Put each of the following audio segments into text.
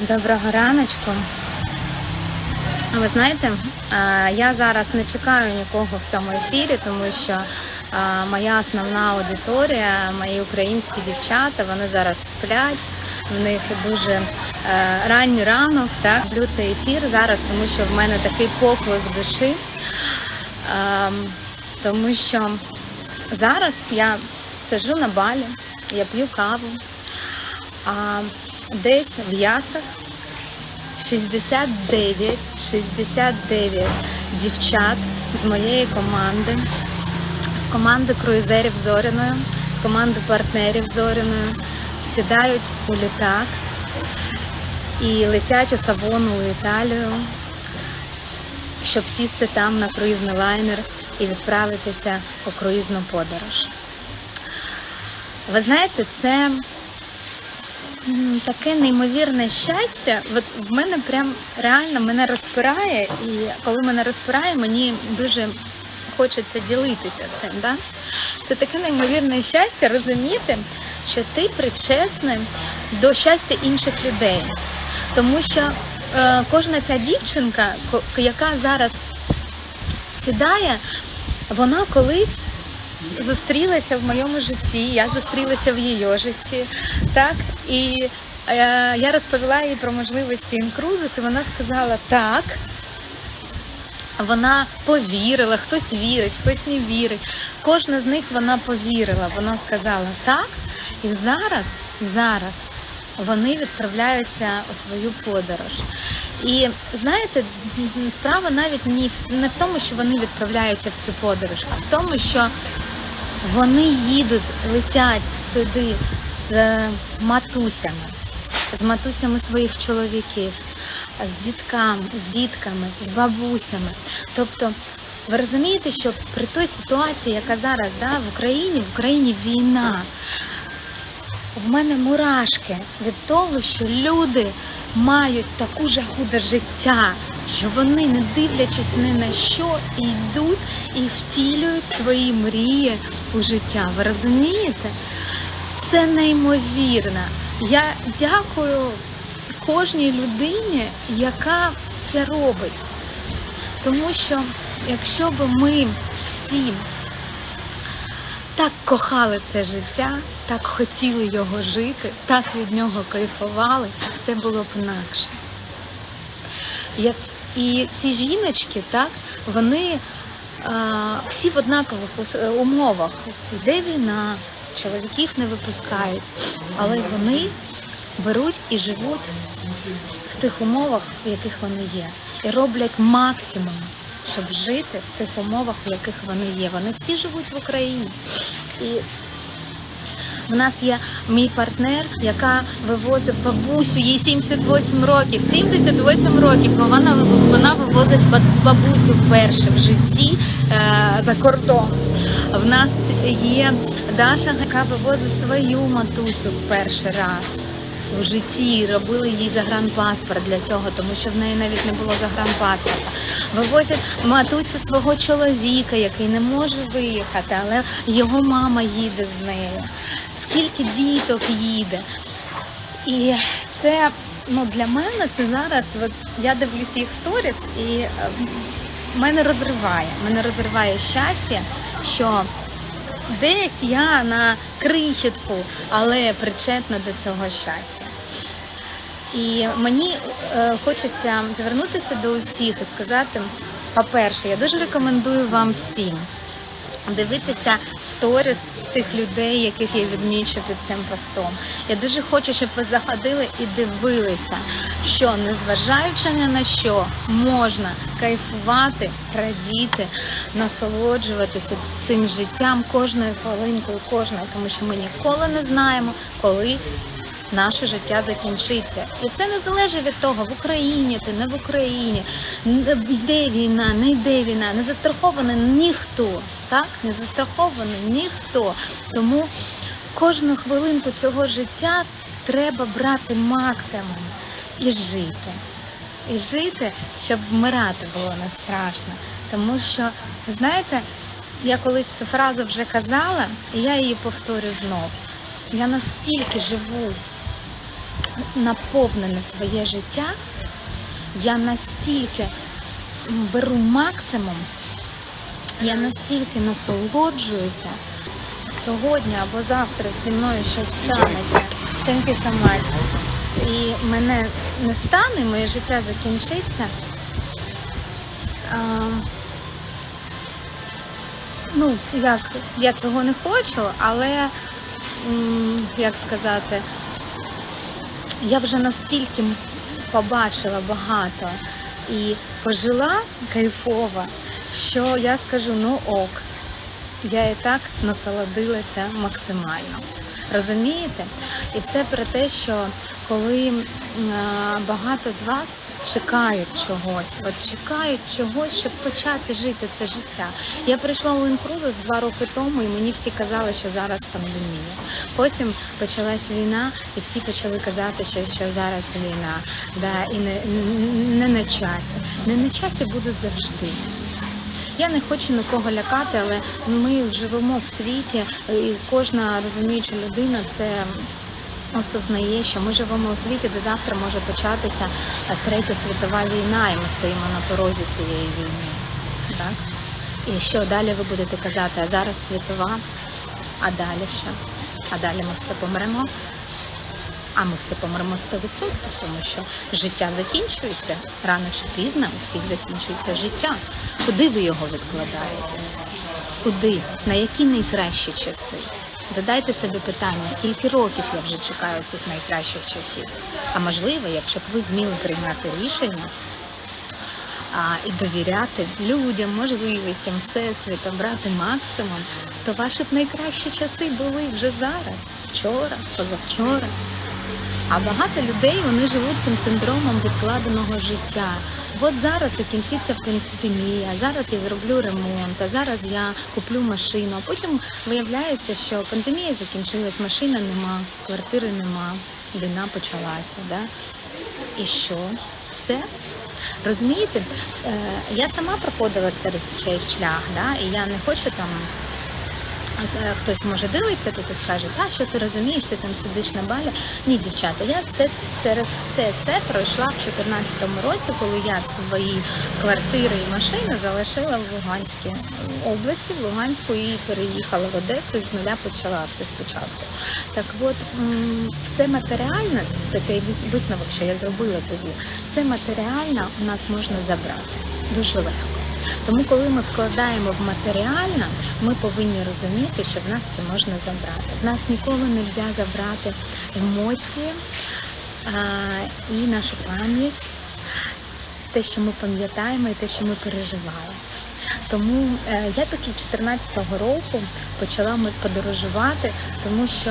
Доброго раночку. Ви знаєте, я зараз не чекаю нікого в цьому ефірі, тому що моя основна аудиторія, мої українські дівчата, вони зараз сплять. В них дуже е, ранній ранок. Так, люблю цей ефір зараз, тому що в мене такий поклик душі. Тому що зараз я сиджу на балі, я п'ю каву, десь в ясах. 69, 69 дівчат з моєї команди, з команди круїзерів Зоряною, з команди партнерів Зоряною сідають у літак і летять у Савону Італію, щоб сісти там на круїзний лайнер і відправитися у круїзну подорож. Ви знаєте, це таке неймовірне щастя. От в мене прям реально мене розпирає, і коли мене розпирає, мені дуже хочеться ділитися цим. Да? Це таке неймовірне щастя розуміти, що ти причесний до щастя інших людей. Тому що е, кожна ця дівчинка, яка зараз сідає, вона колись зустрілася в моєму житті, я зустрілася в її житті. Так? І е, я розповіла їй про можливості інкрузис, і вона сказала так. Вона повірила, хтось вірить, хтось не вірить. Кожна з них вона повірила. Вона сказала так, і зараз, зараз вони відправляються у свою подорож. І знаєте, справа навіть не в тому, що вони відправляються в цю подорож, а в тому, що вони їдуть, летять туди з матусями, з матусями своїх чоловіків, з дітками, з дітками, з бабусями. Тобто, ви розумієте, що при той ситуації, яка зараз да, в Україні, в Україні війна, в мене мурашки від того, що люди мають таку жагу до життя, що вони, не дивлячись ні на що, йдуть і втілюють свої мрії у життя. Ви розумієте? Це неймовірно. Я дякую кожній людині, яка це робить. Тому що якщо б ми всі так кохали це життя, так хотіли його жити, так від нього кайфували, все було б інакше. І ці жіночки, так, вони всі в однакових умовах. Йде війна, чоловіків не випускають, але вони беруть і живуть в тих умовах, в яких вони є, і роблять максимум, щоб жити в цих умовах, в яких вони є. Вони всі живуть в Україні. І в нас є мій партнер, яка вивозить бабусю, їй 78 років. 78 років вона, вона вивозить бабусю вперше в житті е, за кордон. В нас є Даша, яка вивозить свою матусю перший раз в житті. Робили їй загранпаспорт для цього, тому що в неї навіть не було загранпаспорта. Вивозять матусю свого чоловіка, який не може виїхати, але його мама їде з нею. Скільки діток їде. І це ну, для мене це зараз. От я дивлюся їх сторіс, і е, мене розриває. Мене розриває щастя, що десь я на крихітку, але причетна до цього щастя. І мені е, хочеться звернутися до усіх і сказати: по-перше, я дуже рекомендую вам всім дивитися сторіс тих людей, яких я відмічу під цим постом. Я дуже хочу, щоб ви заходили і дивилися, що незважаючи ні на що можна кайфувати, радіти, насолоджуватися цим життям кожною хвилинкою, кожною, тому що ми ніколи не знаємо, коли наше життя закінчиться. І це не залежить від того, в Україні ти, не в Україні, йде війна, не йде війна, не застрахований ніхто. Так? Не застрахований ніхто. Тому кожну хвилинку цього життя треба брати максимум і жити. І жити, щоб вмирати було не страшно. Тому що, знаєте, я колись цю фразу вже казала, і я її повторю знов. Я настільки живу наповнене своє життя, я настільки беру максимум, я настільки насолоджуюся. Сьогодні або завтра зі мною щось станеться. Thank you so much. І мене не стане, моє життя закінчиться. А, ну, як я цього не хочу, але як сказати, я вже настільки побачила багато і пожила кайфово, що я скажу, ну ок, я і так насолодилася максимально. Розумієте? І це про те, що коли багато з вас чекають чогось, от чекають чогось, щоб почати жити це життя. Я прийшла у інкрузис два роки тому, і мені всі казали, що зараз пандемія. Потім почалась війна, і всі почали казати, що, що зараз війна, да, і не, не на часі. Не на часі буде завжди. Я не хочу нікого лякати, але ми живемо в світі, і кожна розуміюча людина це осознає, що ми живемо у світі, де завтра може початися е, третя світова війна, і ми стоїмо на порозі цієї війни. Так? І що далі ви будете казати? А зараз світова, а далі що? А далі ми все помремо. А ми все помремо 100%, тому що життя закінчується рано чи пізно, у всіх закінчується життя. Куди ви його відкладаєте? Куди? На які найкращі часи? Задайте собі питання, скільки років я вже чекаю цих найкращих часів. А можливо, якщо б ви вміли приймати рішення а, і довіряти людям, можливостям, всесвіту, брати максимум, то ваші б найкращі часи були вже зараз, вчора, позавчора. А багато людей вони живуть цим синдромом відкладеного життя. От зараз закінчиться пандемія, зараз я зроблю ремонт, а зараз я куплю машину. А потім виявляється, що пандемія закінчилась, машини нема, квартири нема, війна почалася. Да? І що? Все? Розумієте, Е, я сама проходила цей шлях, да? і я не хочу там. Е, Хтось може дивиться тут і скаже, та що ти розумієш, ти там сидиш на балі. Ні, дівчата, я все через все це пройшла в 2014 році, коли я свої квартири і машини залишила в Луганській області, в Луганську і переїхала в Одесу і з нуля почала все спочатку. Так от все матеріальне, це той висновок, що я зробила тоді, все матеріальне у нас можна забрати дуже легко. Тому, коли ми вкладаємо в матеріальне, ми повинні розуміти, що в нас це можна забрати. В нас ніколи не можна забрати емоції а, і нашу пам'ять, те, що ми пам'ятаємо, і те, що ми переживаємо. Тому е, я після 2014 року почала подорожувати, тому що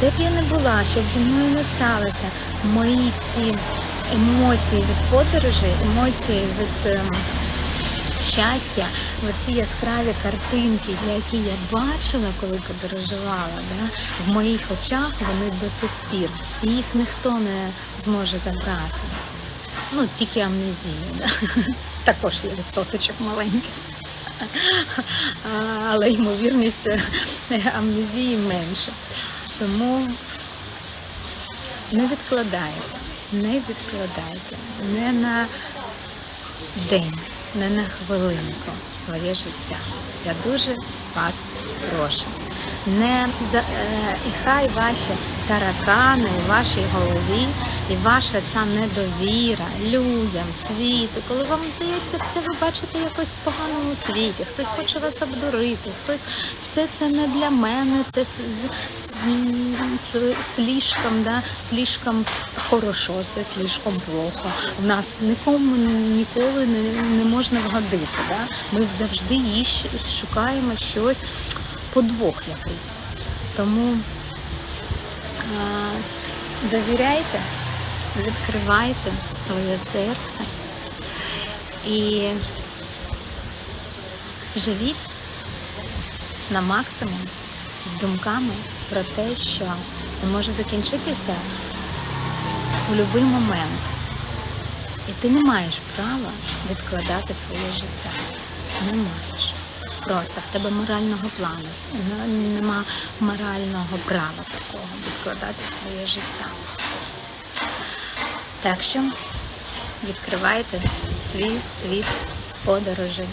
де б я не була, щоб зі мною не сталося, мої ці емоції від подорожей, емоції від. Щастя, оці яскраві картинки, які я бачила, коли подорожувала, да, в моїх очах вони до сих пір. І їх ніхто не зможе забрати. Ну, тільки амнезія, да. також є відсоточок маленький. Але ймовірність амнезії менше. Тому не відкладайте, не відкладайте, не на день, не на хвилинку своє життя. Я дуже вас прошу. Не за, е, і хай ваші таракани у вашій голові і ваша ця недовіра людям, світу, коли вам здається, все ви бачите якось в поганому світі, хтось хоче вас обдурити, хтось все це не для мене, це з- слишком, да, слишком хорошо, це слишком плохо. У нас нікому ніколи не, не можна вгодити. Да? Ми завжди їж, шукаємо щось, подвох якийсь. Тому а, довіряйте, відкривайте своє серце і живіть на максимум з думками про те, що це може закінчитися у будь-який момент. І ти не маєш права відкладати своє життя. Не маєш. Просто в тебе морального плану. Нема морального права такого відкладати своє життя. Так що відкривайте свій світ подорожей.